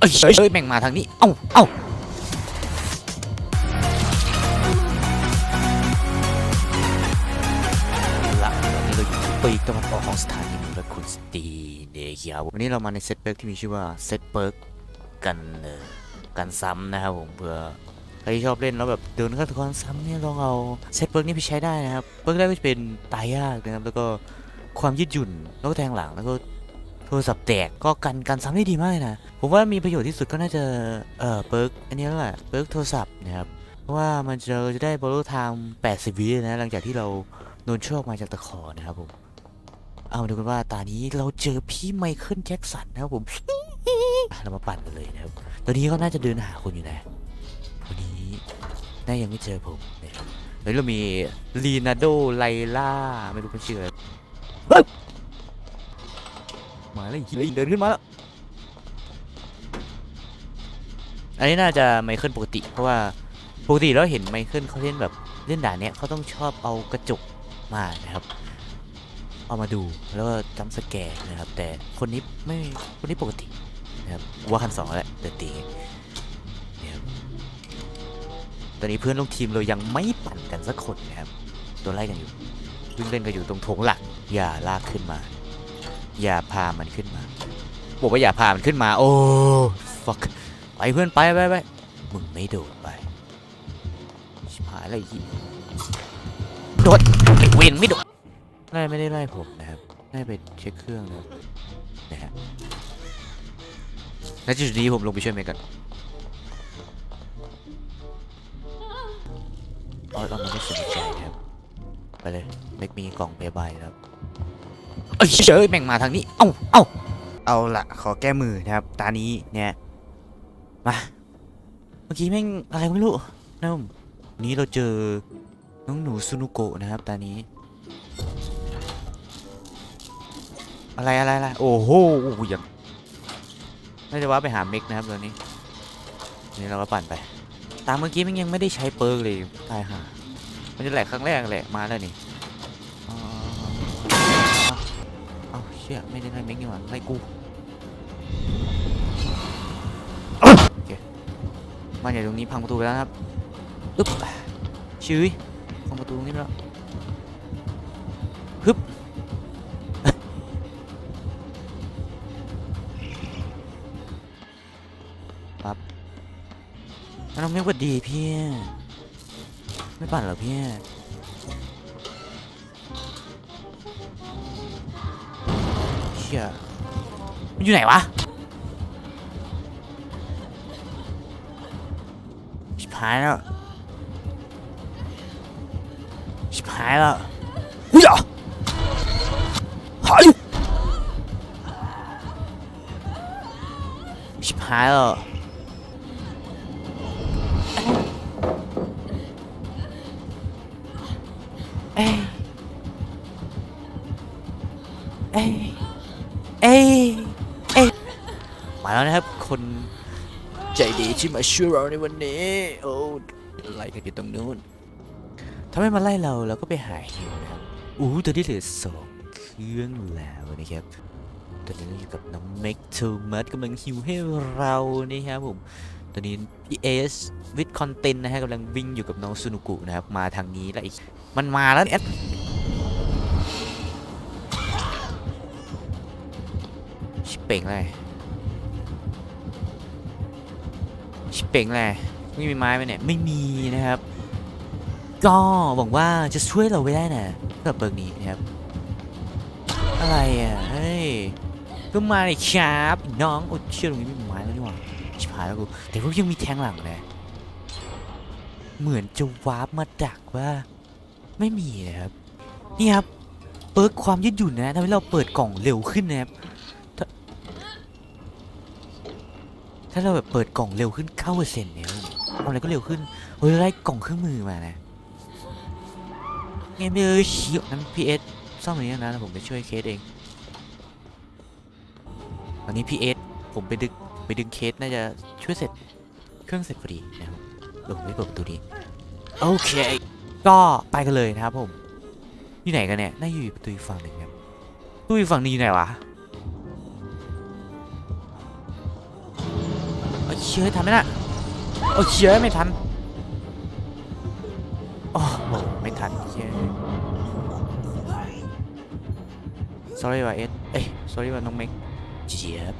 เอ้ยเอ้ยแม่งมาทางนี้ เอ้าเอ้าละตอนนี้เราอยู่ที่ปีกตะวันออกของสถานีมืองละคุณสตีเดียวันนี้เรามาในเซตเปิร์กที่มีชื่อว่าเซตเปิร์กกันเออกันซ้ำนะครับผมเพื่อใครที่ชอบเล่นแล้วแบบเดินข้าตะกซ้ำเนี่ยลองเอาเซตเปิร์กนี้ไปใช้ได้นะครับเปิร์กแรกก็จะเป็นตายยากนะครับแล้วก็ความยืดหยุ่นแล้วก็แทงหลังแล้วก็ ทรศัพท์แตกก็กันกันซ้ำได้ดีมากนะ ผมว่ามีประโยชน์ที่สุดก็น่าจะเอ่อเปิร์กอันนี้แหละเปิร์กโทรศัพท์นะครับเพราะว่ามันจะจะได้บอลลูไทม์80 วินะหลังจากที่เราโดนโชคมาจากตะขอนะครับผมเอาดูกันว่าตอนนี้เราเจอพี่ไมเคิลแจ็คสันนะครับผมเรามาปั่นกันเลยนะครับ ตอนนี้ก็น่าจะเดินหาคนอยู่นะวันนี้น่ายังไม่เจอผมนะครับเฮ้ยเรามีลีนาโดไลล่าไม่รู้เป็นชื่ออะไร เฮ้ยมาเลยเดินขึ้นมาแล้ว อันนี้น่าจะไมเคิลปกติ เพราะว่าปกติเราเห็นไมเคิลเขาเล่นแบบเล่นด่านเนี้ยเขาต้องชอบเอากระจกมานะครับ เอามาดูแล้วก็จำสแกร์นะครับ แต่คนนี้ไม่คนนี้ปกตินะครับว่าคันสองแล้วเดินตีเนี่ยครับตอนนี้เพื่อนลงทีมเรายังไม่ปั่นกันสักคนนะครับโดนไล่กันอยู่วิ่งเล่นกันอยู่ตรงโถงหลักอย่าลากขึ้นมา อย่าพามันขึ้นมาบอกว่าอย่าพามันขึ้นมา โอ้ fuck ไปเพื่อนไปไปไปมึงไม่โดดไปชิบหายอะไรอีกโดดเวนไม่โดดไล่ไม่ได้ไล่ผมนะครับไล่ไปเช็คเครื่องนะครับนะฮะณจุดนี้ผมลงไปช่วยเมกันอ๋อเอามันไม่สนใจครับไปเลยเมกมีกล่องเบย์บายครับ เอ้ยเฉยแม่งมาทางนี้ เอ้าเอ้าเอาละขอแก้มือนะครับ ตานี้เนี่ยมาเมื่อกี้แม่งอะไรไม่รู้นะผมนี้เราเจอน้องหนูซูนุโกะนะครับตานี้ อะไรอะไรอะไรโอ้โหอยังน่าจะว่าไปหาเมกนะครับตอนนี้นี่เราก็ปั่นไป ตามเมื่อกี้มันยังไม่ได้ใช้เปิร์กเลยตายห่ามันจะแหลกครั้งแรกแหละมาแล้วนี่ ชี่ยไม่ได้ไล่เม็กนี่หว่าไล่กูโอเคบ้านใหญ่ตรงนี้พังประตูไปแล้วครับอึ๊บชื้ยพังประตูตรงนี้แล้วฮึบปั๊บแล้วน้องเมกหวัดดีพี่ไม่ปั่นเหรอพี่ ชี่ยมันอยู่ไหนวะชิบหายแล้วชิบหายแล้วเฮ้ยอะหายชิบหายแล้วเอ้ยเอ้ย มาแล้วนะครับ คนใจดีที่มาช่วยเราในวันนี้ โอ้ไล่กันอยู่ตรงนู้นถ้าไม่มาไล่เราเราก็ไปหาฮิวนะครับอู้ตอนนี้เหลือสองเครื่องแล้วนะครับตอนนี้เราอยู่กับน้องเมกทูมัสกำลังฮิวให้เรานะครับผมตอนนี้พี่เอสวิดคอนเทนต์นะฮะกำลังวิ่งอยู่กับน้องซูนุกุนะครับมาทางนี้แล้วอีกมันมาแล้วเนี่ยชิบเป่งเลย เป่งเลยไม่มีไม้ไหมเนี่ย ไม่มีนะครับ ก็หวังว่าจะช่วยเราไว้ได้นะกับเบิร์กนี้นะครับ อะไรอะ เฮ้ย ก็มาเลยครับน้องโอ้เชื่อตรงนี้ไม่มีไม้แล้วนี่หว่าชิบหายแล้วกู แต่ว่ายังมีแทงหลังเลยเหมือนจะวาร์ปมาดักว่า ไม่มีนะครับ นี่ครับเปิร์กความยืดหยุ่นนะทำให้เราเปิดกล่องเร็วขึ้นนะครับ ถ้าเราแบบเปิดกล่องเร็วขึ้น9เปอร์เซ็นต์เนี่ยทำอะไรก็เร็วขึ้นเฮ้ยได้กล่องเครื่องมือมานะเงมเออชิวนั้นพีเอสซ่อมอย่างนี้นะผมไปช่วยเคสเองตอนนี้พีเอสผมไปดึงไปดึงเคสน่าจะช่วยเสร็จเครื่องเสร็จพอดีนะครับเดี๋ยวผมไปเปิดประตูนี้โอเคก็ไปกันเลยนะครับผมอยู่ไหนกันเนี่ยน่าอยู่ประตูฝั่งหนึ่งครับประตูฝั่งนึงอยู่ไหนวะ เชื่อทันไหมน่ะโอ้เชื่อไม่ทันโอ้โหไม่ทันเชื่อ sorry ว่ะเอสเอ้ย sorry ว่ะน้องเมกเจี๊ยบ